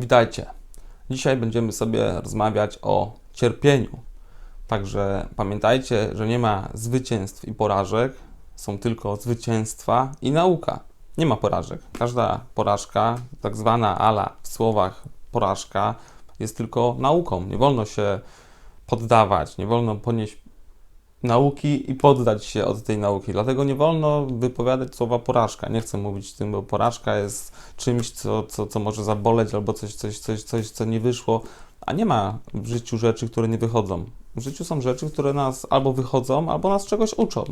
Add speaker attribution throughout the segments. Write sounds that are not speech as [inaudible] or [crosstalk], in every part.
Speaker 1: Witajcie. Dzisiaj będziemy sobie rozmawiać o cierpieniu. Także pamiętajcie, że nie ma zwycięstw i porażek, są tylko zwycięstwa i nauka. Nie ma porażek. Każda porażka, tak zwana ala w słowach porażka, jest tylko nauką. Nie wolno się poddawać, nie wolno ponieść nauki i poddać się od tej nauki. Dlatego nie wolno wypowiadać słowa porażka. Nie chcę mówić tym, bo porażka jest czymś, co, co, co może zaboleć, albo coś, coś, coś, coś, co nie wyszło. A nie ma w życiu rzeczy, które nie wychodzą. W życiu są rzeczy, które nas albo wychodzą, albo nas czegoś uczą.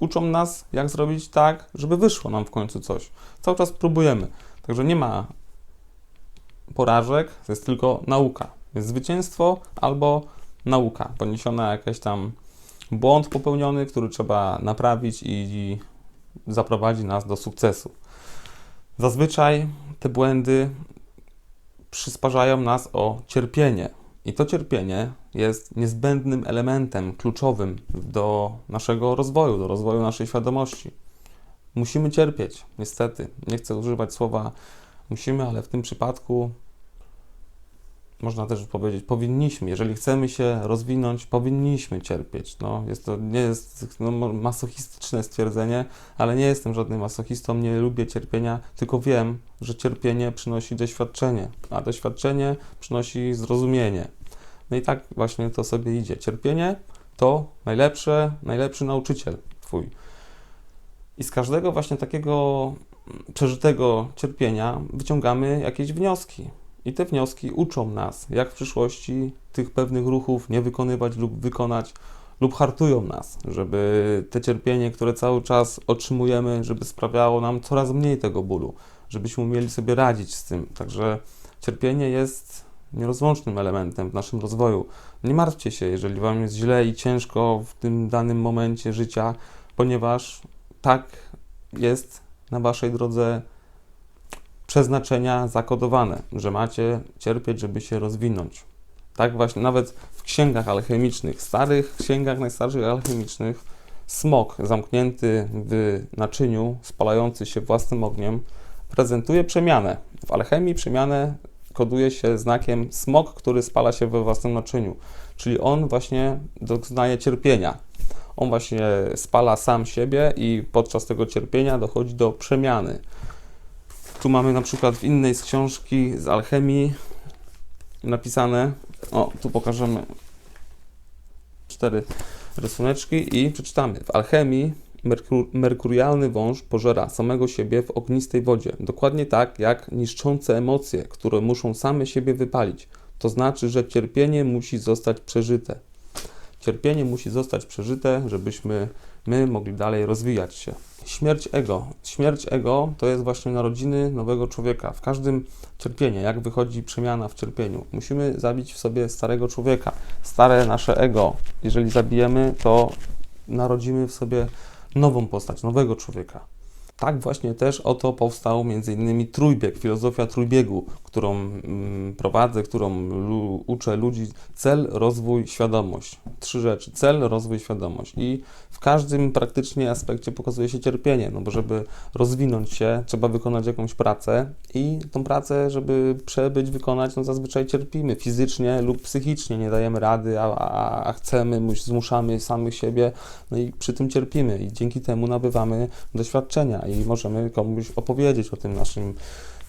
Speaker 1: Uczą nas, jak zrobić tak, żeby wyszło nam w końcu coś. Cały czas próbujemy. Także nie ma porażek, to jest tylko nauka. Jest zwycięstwo albo nauka, poniesiona jakaś tam błąd popełniony, który trzeba naprawić i zaprowadzi nas do sukcesu. Zazwyczaj te błędy przysparzają nas o cierpienie. I to cierpienie jest niezbędnym elementem kluczowym do naszego rozwoju, do rozwoju naszej świadomości. Musimy cierpieć, niestety. Nie chcę używać słowa musimy, ale w tym przypadku można też powiedzieć, powinniśmy, jeżeli chcemy się rozwinąć, powinniśmy cierpieć. No, jest to nie jest no, masochistyczne stwierdzenie, ale nie jestem żadnym masochistą, nie lubię cierpienia, tylko wiem, że cierpienie przynosi doświadczenie, a doświadczenie przynosi zrozumienie. No i tak właśnie to sobie idzie. Cierpienie to najlepsze, najlepszy nauczyciel Twój. I z każdego właśnie takiego przeżytego cierpienia wyciągamy jakieś wnioski. I te wnioski uczą nas, jak w przyszłości tych pewnych ruchów nie wykonywać lub wykonać, lub hartują nas, żeby te cierpienie, które cały czas otrzymujemy, żeby sprawiało nam coraz mniej tego bólu, żebyśmy umieli sobie radzić z tym. Także cierpienie jest nierozłącznym elementem w naszym rozwoju. Nie martwcie się, jeżeli Wam jest źle i ciężko w tym danym momencie życia, ponieważ tak jest na Waszej drodze przeznaczenia zakodowane, że macie cierpieć, żeby się rozwinąć. Tak właśnie nawet w księgach alchemicznych, starych księgach najstarszych alchemicznych, smok zamknięty w naczyniu, spalający się własnym ogniem, prezentuje przemianę. W alchemii przemianę koduje się znakiem smok, który spala się we własnym naczyniu. Czyli on właśnie doznaje cierpienia. On właśnie spala sam siebie i podczas tego cierpienia dochodzi do przemiany. Tu mamy na przykład w innej z książki z alchemii napisane, o tu pokażemy cztery rysuneczki i przeczytamy. W alchemii merkur merkurialny wąż pożera samego siebie w ognistej wodzie, dokładnie tak jak niszczące emocje, które muszą same siebie wypalić. To znaczy, że cierpienie musi zostać przeżyte. Cierpienie musi zostać przeżyte, żebyśmy my mogli dalej rozwijać się. Śmierć ego. Śmierć ego to jest właśnie narodziny nowego człowieka. W każdym cierpieniu, jak wychodzi przemiana w cierpieniu, musimy zabić w sobie starego człowieka, stare nasze ego. Jeżeli zabijemy, to narodzimy w sobie nową postać, nowego człowieka. Tak właśnie też oto powstał m.in. trójbieg, filozofia trójbiegu, którą mm, prowadzę, którą uczę ludzi. Cel, rozwój, świadomość. Trzy rzeczy. Cel, rozwój, świadomość. I w każdym praktycznie aspekcie pokazuje się cierpienie, no bo żeby rozwinąć się, trzeba wykonać jakąś pracę i tą pracę, żeby przebyć, wykonać, no zazwyczaj cierpimy fizycznie lub psychicznie, nie dajemy rady, a, a, a chcemy, zmuszamy samych siebie, no i przy tym cierpimy i dzięki temu nabywamy doświadczenia i możemy komuś opowiedzieć o tym naszym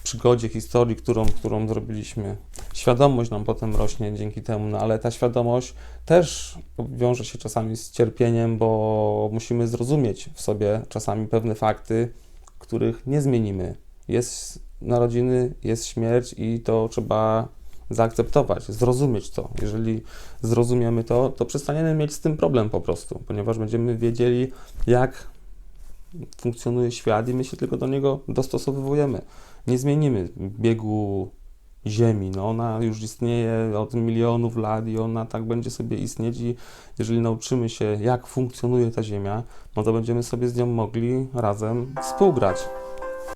Speaker 1: przygodzie, historii, którą, którą zrobiliśmy. Świadomość nam potem rośnie dzięki temu, no ale ta świadomość też wiąże się czasami z cierpieniem, bo musimy zrozumieć w sobie czasami pewne fakty, których nie zmienimy. Jest narodziny, jest śmierć i to trzeba zaakceptować, zrozumieć to. Jeżeli zrozumiemy to, to przestaniemy mieć z tym problem po prostu, ponieważ będziemy wiedzieli, jak funkcjonuje świat i my się tylko do niego dostosowujemy. Nie zmienimy biegu Ziemi. No ona już istnieje od milionów lat i ona tak będzie sobie istnieć i jeżeli nauczymy się, jak funkcjonuje ta Ziemia, no to będziemy sobie z nią mogli razem współgrać.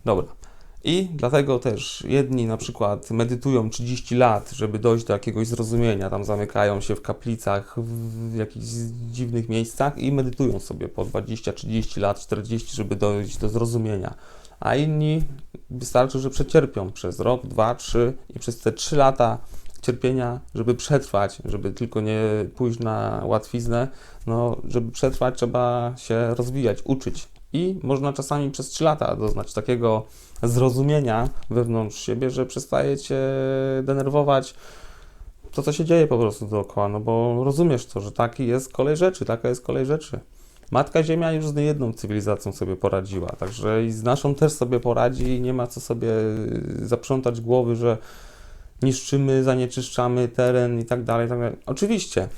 Speaker 1: Dobra. I dlatego też jedni na przykład medytują 30 lat, żeby dojść do jakiegoś zrozumienia, tam zamykają się w kaplicach, w jakichś dziwnych miejscach i medytują sobie po 20, 30 lat, 40, żeby dojść do zrozumienia a inni wystarczy, że przecierpią przez rok, dwa, trzy i przez te trzy lata cierpienia, żeby przetrwać, żeby tylko nie pójść na łatwiznę, no, żeby przetrwać, trzeba się rozwijać, uczyć. I można czasami przez 3 lata doznać takiego zrozumienia wewnątrz siebie, że przestaje cię denerwować to, co się dzieje po prostu dookoła, no bo rozumiesz to, że taki jest kolej rzeczy, taka jest kolej rzeczy. Matka Ziemia już z niejedną cywilizacją sobie poradziła, także i z naszą też sobie poradzi i nie ma co sobie zaprzątać głowy, że niszczymy, zanieczyszczamy teren i tak dalej, tak dalej. Oczywiście,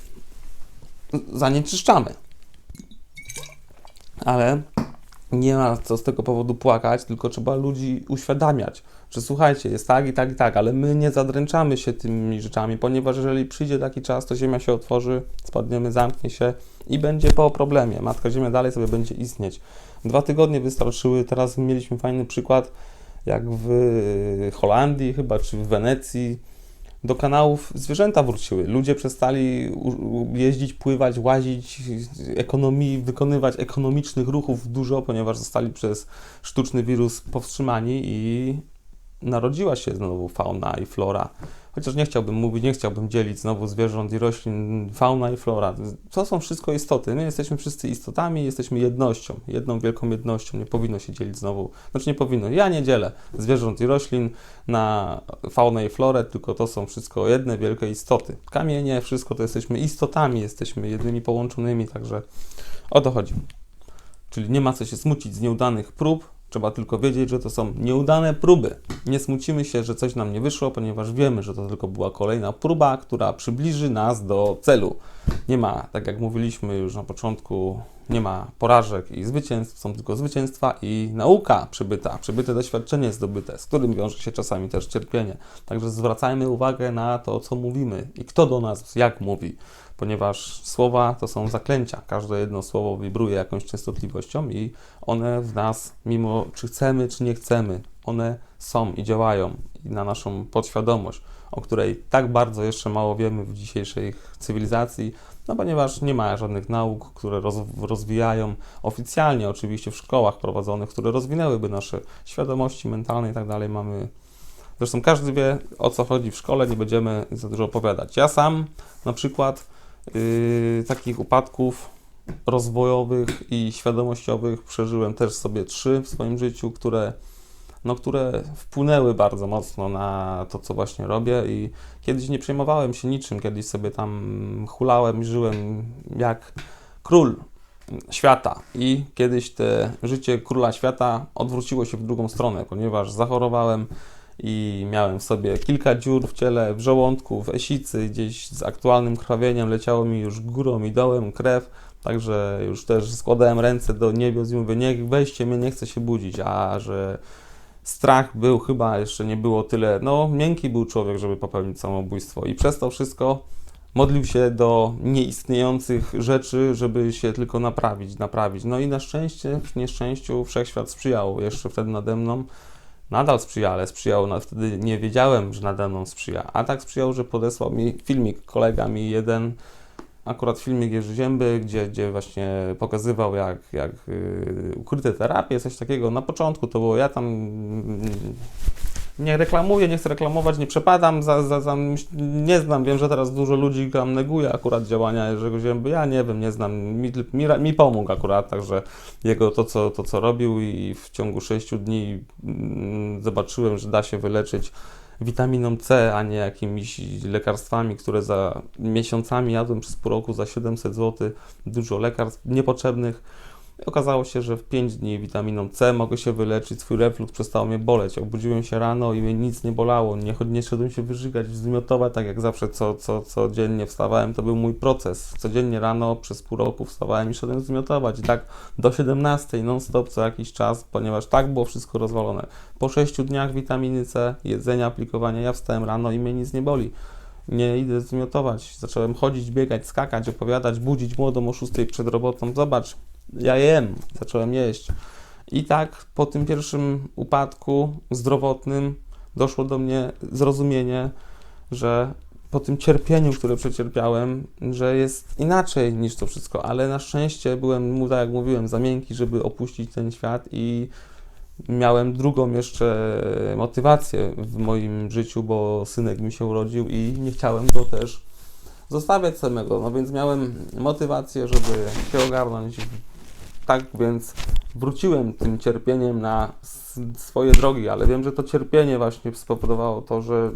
Speaker 1: zanieczyszczamy. Ale nie ma co z tego powodu płakać, tylko trzeba ludzi uświadamiać, że słuchajcie, jest tak i tak i tak, ale my nie zadręczamy się tymi rzeczami, ponieważ jeżeli przyjdzie taki czas, to Ziemia się otworzy, spadniemy, zamknie się i będzie po problemie. Matka Ziemia dalej sobie będzie istnieć. Dwa tygodnie wystarczyły, teraz mieliśmy fajny przykład, jak w Holandii chyba, czy w Wenecji, do kanałów zwierzęta wróciły. Ludzie przestali jeździć, pływać, łazić, ekonomii, wykonywać ekonomicznych ruchów dużo, ponieważ zostali przez sztuczny wirus powstrzymani i narodziła się znowu fauna i flora. Chociaż nie chciałbym mówić, nie chciałbym dzielić znowu zwierząt i roślin, fauna i flora. To są wszystko istoty. My jesteśmy wszyscy istotami, jesteśmy jednością, jedną wielką jednością. Nie powinno się dzielić znowu, znaczy nie powinno. Ja nie dzielę zwierząt i roślin na faunę i florę, tylko to są wszystko jedne wielkie istoty. Kamienie, wszystko to jesteśmy istotami, jesteśmy jednymi połączonymi, także o to chodzi. Czyli nie ma co się smucić z nieudanych prób, Trzeba tylko wiedzieć, że to są nieudane próby. Nie smucimy się, że coś nam nie wyszło, ponieważ wiemy, że to tylko była kolejna próba, która przybliży nas do celu. Nie ma, tak jak mówiliśmy już na początku, nie ma porażek i zwycięstw, są tylko zwycięstwa i nauka przybyta, przybyte doświadczenie zdobyte, z którym wiąże się czasami też cierpienie. Także zwracajmy uwagę na to, co mówimy i kto do nas jak mówi ponieważ słowa to są zaklęcia. Każde jedno słowo wibruje jakąś częstotliwością i one w nas, mimo czy chcemy, czy nie chcemy, one są i działają na naszą podświadomość, o której tak bardzo jeszcze mało wiemy w dzisiejszej cywilizacji, no ponieważ nie ma żadnych nauk, które roz, rozwijają oficjalnie, oczywiście w szkołach prowadzonych, które rozwinęłyby nasze świadomości mentalne i tak dalej. Mamy Zresztą każdy wie o co chodzi w szkole, nie będziemy za dużo opowiadać. Ja sam na przykład Yy, takich upadków rozwojowych i świadomościowych przeżyłem też sobie trzy w swoim życiu, które, no, które wpłynęły bardzo mocno na to, co właśnie robię i kiedyś nie przejmowałem się niczym, kiedyś sobie tam hulałem, żyłem jak król świata. I kiedyś te życie króla świata odwróciło się w drugą stronę, ponieważ zachorowałem i miałem w sobie kilka dziur w ciele, w żołądku, w esicy, gdzieś z aktualnym krwawieniem leciało mi już górą i dołem krew, także już też składałem ręce do niebios i mówię, niech weźcie mnie, nie chcę się budzić, a że strach był, chyba jeszcze nie było tyle, no miękki był człowiek, żeby popełnić samobójstwo. I przez to wszystko modlił się do nieistniejących rzeczy, żeby się tylko naprawić, naprawić. No i na szczęście, w nieszczęściu wszechświat sprzyjał jeszcze wtedy nade mną, nadal sprzyja, ale sprzyjał, no, wtedy nie wiedziałem, że nade mną sprzyja, a tak sprzyjał, że podesłał mi filmik, kolega mi jeden, akurat filmik Jerzy Zięby, gdzie, gdzie właśnie pokazywał jak, jak yy, ukryte terapie, coś takiego. Na początku to było, ja tam nie reklamuję, nie chcę reklamować, nie przepadam, za, za, za, nie znam, wiem, że teraz dużo ludzi tam neguje akurat działania Jerzego Zięby, ja nie wiem, nie znam, mi, mi, mi pomógł akurat, także jego to co, to, co robił i w ciągu 6 dni mm, zobaczyłem, że da się wyleczyć witaminą C, a nie jakimiś lekarstwami, które za miesiącami jadłem przez pół roku za 700 zł, dużo lekarstw niepotrzebnych Okazało się, że w 5 dni witaminą C mogę się wyleczyć, swój reflux przestał mnie boleć. Obudziłem się rano i mnie nic nie bolało, nie, nie szedłem się wyżygać, wzmiotować, tak jak zawsze co, co, codziennie wstawałem, to był mój proces. Codziennie rano przez pół roku wstawałem i szedłem zmiotować i tak do 17 non-stop co jakiś czas, ponieważ tak było wszystko rozwalone. Po 6 dniach witaminy C, jedzenia, aplikowania, ja wstałem rano i mnie nic nie boli nie idę zmiotować. Zacząłem chodzić, biegać, skakać, opowiadać, budzić młodą o 6 przed robotą. Zobacz, ja jem, zacząłem jeść. I tak po tym pierwszym upadku zdrowotnym doszło do mnie zrozumienie, że po tym cierpieniu, które przecierpiałem, że jest inaczej niż to wszystko, ale na szczęście byłem, tak jak mówiłem, za miękki, żeby opuścić ten świat i miałem drugą jeszcze motywację w moim życiu, bo synek mi się urodził i nie chciałem go też zostawiać samego. No więc miałem motywację, żeby się ogarnąć. Tak więc wróciłem tym cierpieniem na swoje drogi, ale wiem, że to cierpienie właśnie spowodowało to, że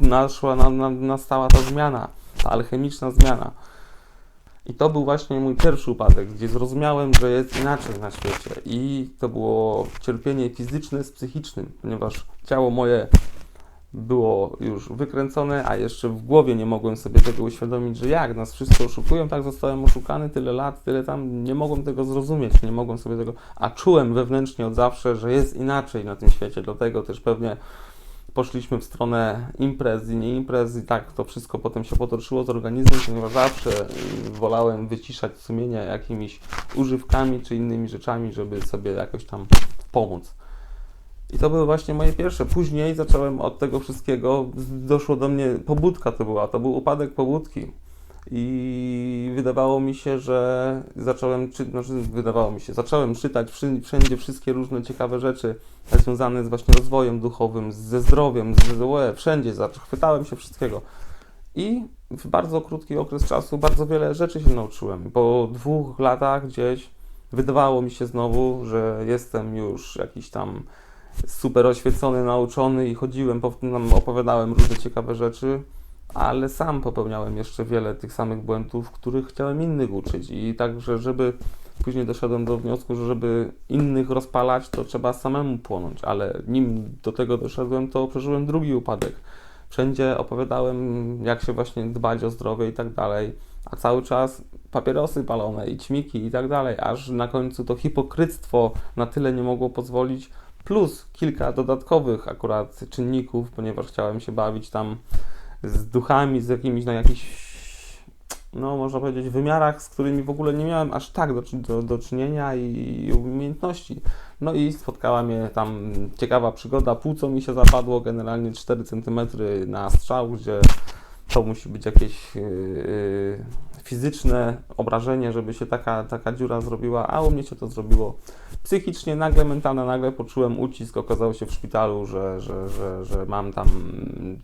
Speaker 1: naszła, na, na, nastała ta zmiana, ta alchemiczna zmiana. I to był właśnie mój pierwszy upadek, gdzie zrozumiałem, że jest inaczej na świecie. I to było cierpienie fizyczne z psychicznym, ponieważ ciało moje było już wykręcone, a jeszcze w głowie nie mogłem sobie tego uświadomić, że jak nas wszyscy oszukują, tak zostałem oszukany tyle lat, tyle tam, nie mogłem tego zrozumieć, nie mogłem sobie tego, a czułem wewnętrznie od zawsze, że jest inaczej na tym świecie, dlatego też pewnie poszliśmy w stronę imprez i nie imprez i tak to wszystko potem się potoczyło z organizmem, ponieważ zawsze wolałem wyciszać sumienie jakimiś używkami czy innymi rzeczami, żeby sobie jakoś tam pomóc. I to były właśnie moje pierwsze. Później zacząłem od tego wszystkiego, doszło do mnie, pobudka to była, to był upadek pobudki. I wydawało mi się, że zacząłem, czy, znaczy wydawało mi się, zacząłem czytać wszędzie wszystkie różne ciekawe rzeczy związane z właśnie rozwojem duchowym, ze zdrowiem, z ZOE, wszędzie, chwytałem się wszystkiego. I w bardzo krótki okres czasu bardzo wiele rzeczy się nauczyłem. Po dwóch latach gdzieś wydawało mi się znowu, że jestem już jakiś tam super oświecony, nauczony i chodziłem, opowiadałem różne ciekawe rzeczy, ale sam popełniałem jeszcze wiele tych samych błędów, których chciałem innych uczyć. I także, żeby później doszedłem do wniosku, że żeby innych rozpalać, to trzeba samemu płonąć, ale nim do tego doszedłem, to przeżyłem drugi upadek. Wszędzie opowiadałem, jak się właśnie dbać o zdrowie i tak dalej, a cały czas papierosy palone i ćmiki i tak dalej, aż na końcu to hipokryctwo na tyle nie mogło pozwolić, plus kilka dodatkowych akurat czynników, ponieważ chciałem się bawić tam z duchami, z jakimiś na jakichś, no można powiedzieć, wymiarach, z którymi w ogóle nie miałem aż tak do, do, do czynienia i, umiejętności. No i spotkała mnie tam ciekawa przygoda, płuco mi się zapadło, generalnie 4 cm na strzał, gdzie to musi być jakieś yy, fizyczne obrażenie, żeby się taka, taka dziura zrobiła, a u mnie się to zrobiło psychicznie, nagle, mentalnie, nagle poczułem ucisk, okazało się w szpitalu, że, że, że, że mam tam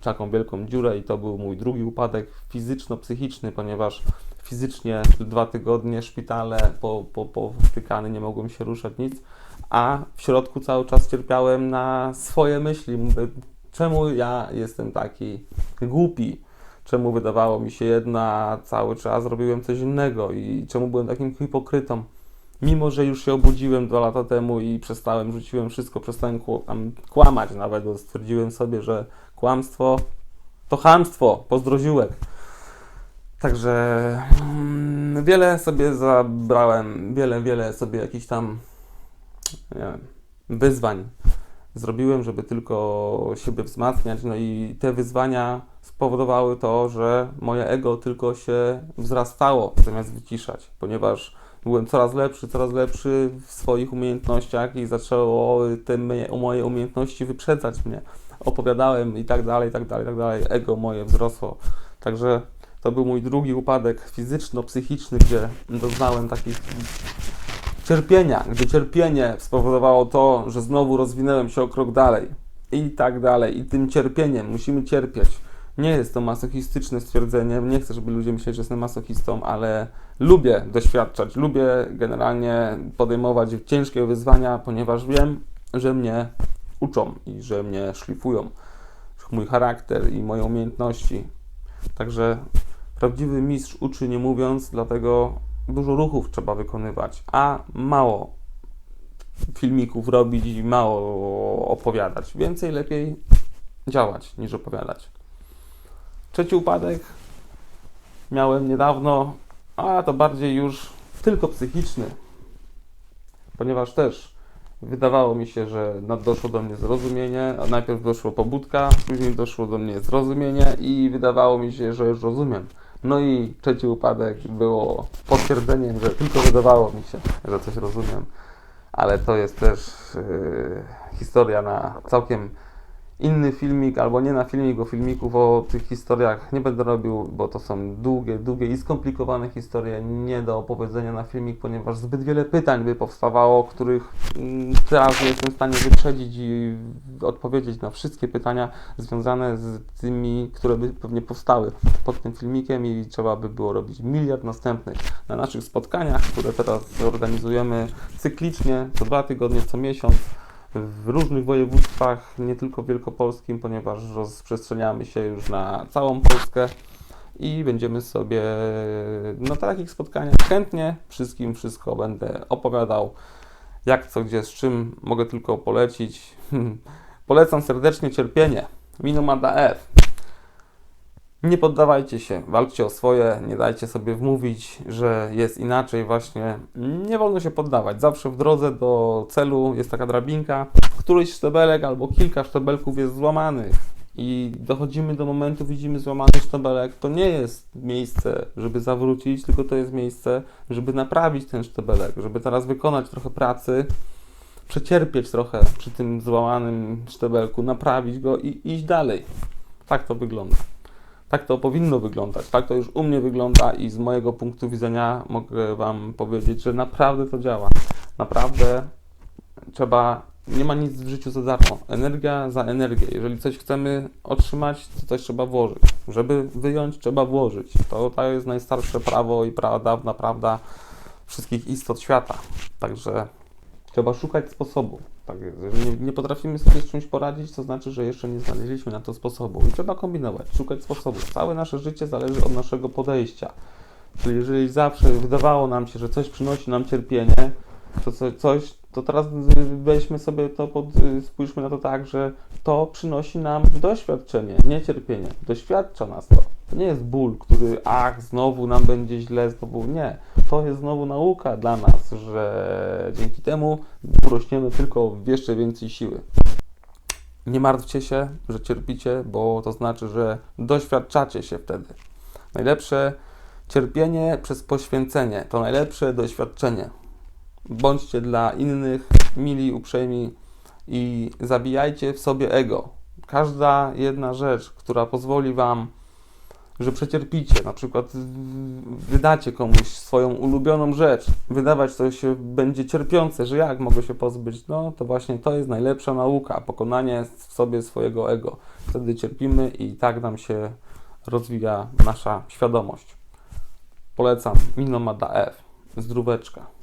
Speaker 1: taką wielką dziurę i to był mój drugi upadek fizyczno-psychiczny, ponieważ fizycznie dwa tygodnie szpitale po, po, po wtykany, nie mogłem się ruszać, nic, a w środku cały czas cierpiałem na swoje myśli. Czemu ja jestem taki głupi? Czemu wydawało mi się jedno, a cały czas robiłem coś innego i czemu byłem takim hipokrytą? Mimo, że już się obudziłem dwa lata temu i przestałem, rzuciłem wszystko, przestałem kłamać nawet, bo stwierdziłem sobie, że kłamstwo to chamstwo, pozdroziłek. Także mm, wiele sobie zabrałem, wiele, wiele sobie jakichś tam wiem, wyzwań zrobiłem, żeby tylko siebie wzmacniać. No i te wyzwania spowodowały to, że moje ego tylko się wzrastało zamiast wyciszać, ponieważ byłem coraz lepszy, coraz lepszy w swoich umiejętnościach i zaczęło te moje, umiejętności wyprzedzać mnie. Opowiadałem i tak dalej, i tak dalej, i tak dalej. Ego moje wzrosło. Także to był mój drugi upadek fizyczno-psychiczny, gdzie doznałem takich cierpienia, gdzie cierpienie spowodowało to, że znowu rozwinąłem się o krok dalej i tak dalej. I tym cierpieniem musimy cierpieć. Nie jest to masochistyczne stwierdzenie, nie chcę, żeby ludzie myśleli, że jestem masochistą, ale lubię doświadczać, lubię generalnie podejmować ciężkie wyzwania, ponieważ wiem, że mnie uczą i że mnie szlifują. Mój charakter i moje umiejętności. Także prawdziwy mistrz uczy nie mówiąc, dlatego dużo ruchów trzeba wykonywać, a mało filmików robić i mało opowiadać. Więcej lepiej działać niż opowiadać. Trzeci upadek miałem niedawno, a to bardziej już tylko psychiczny, ponieważ też wydawało mi się, że doszło do mnie zrozumienie, a najpierw doszło pobudka, później doszło do mnie zrozumienie i wydawało mi się, że już rozumiem. No i trzeci upadek było potwierdzeniem, że tylko wydawało mi się, że coś rozumiem, ale to jest też yy, historia na całkiem inny filmik, albo nie na filmik, bo filmików o tych historiach nie będę robił, bo to są długie, długie i skomplikowane historie, nie do opowiedzenia na filmik, ponieważ zbyt wiele pytań by powstawało, których mm, teraz nie jestem w stanie wyprzedzić i odpowiedzieć na wszystkie pytania związane z tymi, które by pewnie powstały pod tym filmikiem i trzeba by było robić miliard następnych na naszych spotkaniach, które teraz organizujemy cyklicznie, co dwa tygodnie, co miesiąc w różnych województwach, nie tylko wielkopolskim, ponieważ rozprzestrzeniamy się już na całą Polskę i będziemy sobie na takich spotkaniach chętnie wszystkim wszystko będę opowiadał, jak co, gdzie, z czym mogę tylko polecić. [laughs] Polecam serdecznie cierpienie. Minumada F. Nie poddawajcie się, walczcie o swoje, nie dajcie sobie wmówić, że jest inaczej właśnie. Nie wolno się poddawać. Zawsze w drodze do celu jest taka drabinka, któryś sztebelek albo kilka sztebelków jest złamanych i dochodzimy do momentu, widzimy złamany sztebelek, to nie jest miejsce, żeby zawrócić, tylko to jest miejsce, żeby naprawić ten sztebelek, żeby teraz wykonać trochę pracy, przecierpieć trochę przy tym złamanym sztebelku, naprawić go i iść dalej. Tak to wygląda. Tak to powinno wyglądać. Tak to już u mnie wygląda i z mojego punktu widzenia mogę Wam powiedzieć, że naprawdę to działa. Naprawdę trzeba, nie ma nic w życiu za darmo. Energia za energię. Jeżeli coś chcemy otrzymać, to coś trzeba włożyć. Żeby wyjąć, trzeba włożyć. To, to jest najstarsze prawo i pra, dawna prawda wszystkich istot świata. Także trzeba szukać sposobu. Tak. Jeżeli nie, nie potrafimy sobie z czymś poradzić, to znaczy, że jeszcze nie znaleźliśmy na to sposobu. I trzeba kombinować, szukać sposobów. Całe nasze życie zależy od naszego podejścia. Czyli jeżeli zawsze wydawało nam się, że coś przynosi nam cierpienie, to co, coś, to teraz weźmy sobie to, pod, spójrzmy na to tak, że to przynosi nam doświadczenie, nie cierpienie. Doświadcza nas to. To nie jest ból, który ach, znowu nam będzie źle, znowu nie. To jest znowu nauka dla nas, że dzięki temu urośniemy tylko w jeszcze więcej siły. Nie martwcie się, że cierpicie, bo to znaczy, że doświadczacie się wtedy. Najlepsze cierpienie przez poświęcenie to najlepsze doświadczenie. Bądźcie dla innych mili, uprzejmi i zabijajcie w sobie ego. Każda jedna rzecz, która pozwoli Wam, że przecierpicie, na przykład wydacie komuś swoją ulubioną rzecz, wydawać się będzie cierpiące, że jak mogę się pozbyć, no to właśnie to jest najlepsza nauka, pokonanie w sobie swojego ego. Wtedy cierpimy i tak nam się rozwija nasza świadomość. Polecam Minomada F. Zdróweczka.